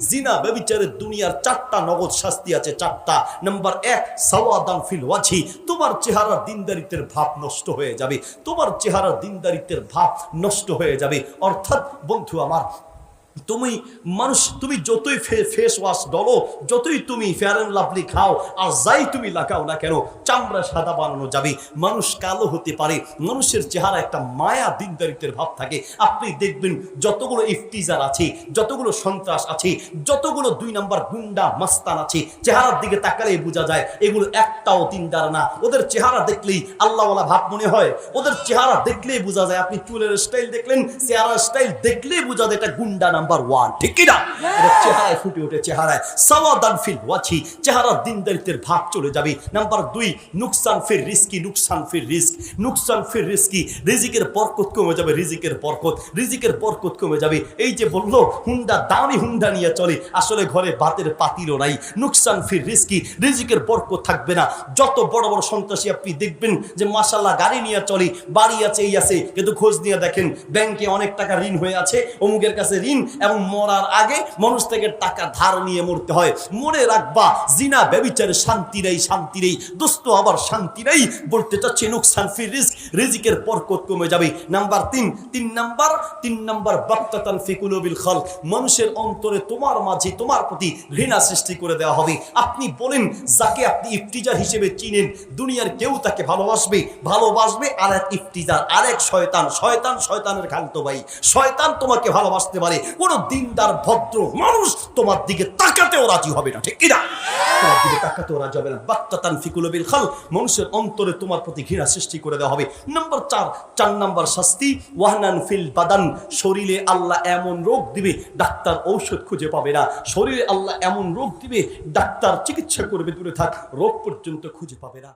জিনা বেবিচারের দুনিয়ার চারটা নগদ শাস্তি আছে, চারটা। নাম্বার এক, সাওয়াদান ফিল ওয়াজি তোমার চেহারা দিনদারিত্বের ভাব নষ্ট হয়ে যাবে। তোমার চেহারা দিনদারিত্বের ভাব নষ্ট হয়ে যাবে। অর্থাৎ, বন্ধু আমার তুমি মানুষ, তুমি যতই ফেস ওয়াশ ডলো যতই তুমি ফেয়ার অ্যান্ড লাভলি খাও, আর যাই তুমি লাগাও না কেন, চামড়া সাদা বানানো যাবে। মানুষ কালো হতে পারে, মানুষের চেহারা একটা মায়া দিনদারিত্বের ভাব থাকে। আপনি দেখবেন যতগুলো ইফতিজার আছে, যতগুলো সন্ত্রাস আছে, যতগুলো দুই নাম্বার গুন্ডা মাস্তান আছে, চেহারার দিকে তাকালেই বোঝা যায়, এগুলো একটাও দিনদার না। ওদের চেহারা দেখলেই আল্লাহওয়ালা ভাব মনে হয়। ওদের চেহারা দেখলেই বোঝা যায়। আপনি চুলের স্টাইল দেখলেন, চেহারার স্টাইল দেখলেই বোঝা যায় এটা গুন্ডা নাম্বার ওয়ান ঠিক কি না এটা চেহারায় ফুটে ওঠে চেহারায়। সাওয়াদান ফিল ওয়াছি। চেহারার দিনদারিত্বের ভাব চলে যাবে। নাম্বার দুই নুকসান ফির রিস্কি নুকসান ফির রিস্ক। নুকসান ফির রিস্কি রিজিকের বরকত কমে যাবে রিজিকের বরকত। রিজিকের বরকত কমে যাবে। এই যে বলল হুন্ডা দামি হুন্ডা নিয়ে চলে। আসলে ঘরে বাতের পাতিলও নাই। নুকসান ফির রিস্কি রিজিকের বরকত থাকবে না। যত বড় বড় সন্ত্রাসী আপনি দেখবেন যে মাসাল্লাহ গাড়ি নিয়ে চলে বাড়ি আছে এই আছে। কিন্তু খোঁজ নিয়ে দেখেন ব্যাংকে অনেক টাকা ঋণ হয়ে আছে অমুকের কাছে ঋণ এবং মরার আগে মানুষ থেকে টাকা ধার নিয়ে মরতে হয়। মনে রাখবা, জিনা, ব্যবিচারে শান্তি নেই শান্তি নেই দোস্ত আবার শান্তি নেই বলতে চাচ্ছি, নুকসান ফির রিস্ক, রিজিকের বরকত কমে যাবে। নাম্বার তিন তিন নাম্বার তিন নাম্বার, বাক্তাতান ফিকুলবিল খাল মানুষের অন্তরে তোমার মাঝে, তোমার প্রতি ঘৃণা সৃষ্টি করে দেওয়া হবে। আপনি বলেন, যাকে আপনি ইফতিজার হিসেবে চিনেন, দুনিয়ার কেউ তাকে ভালোবাসবে ভালোবাসবে আর এক ইফতিজার আর এক শয়তান। শয়তান, শয়তানের খালতো ভাই। শয়তান তোমাকে ভালোবাসতে পারে। কোনো দিনদার, ভদ্র মানুষ তোমার দিকে তাকাতেও রাজি হবে না, ঠিক কিনা তোমার দিকে তাকাতেও রাজি হবে না। বাক্তাতান ফিকুলবিল খাল, মানুষের অন্তরে তোমার প্রতি ঘৃণা সৃষ্টি করে দেওয়া হবে। নম্বর চার চার নম্বর শাস্তি, ওয়াহনান ফিল বাদান, শরীরে আল্লাহ এমন রোগ দিবে, ডাক্তার ঔষধ খুঁজে পাবে না। শরীরে আল্লাহ এমন রোগ দিবে, ডাক্তার চিকিৎসা করবে, দূরে থাক, রোগ পর্যন্ত খুঁজে পাবে না।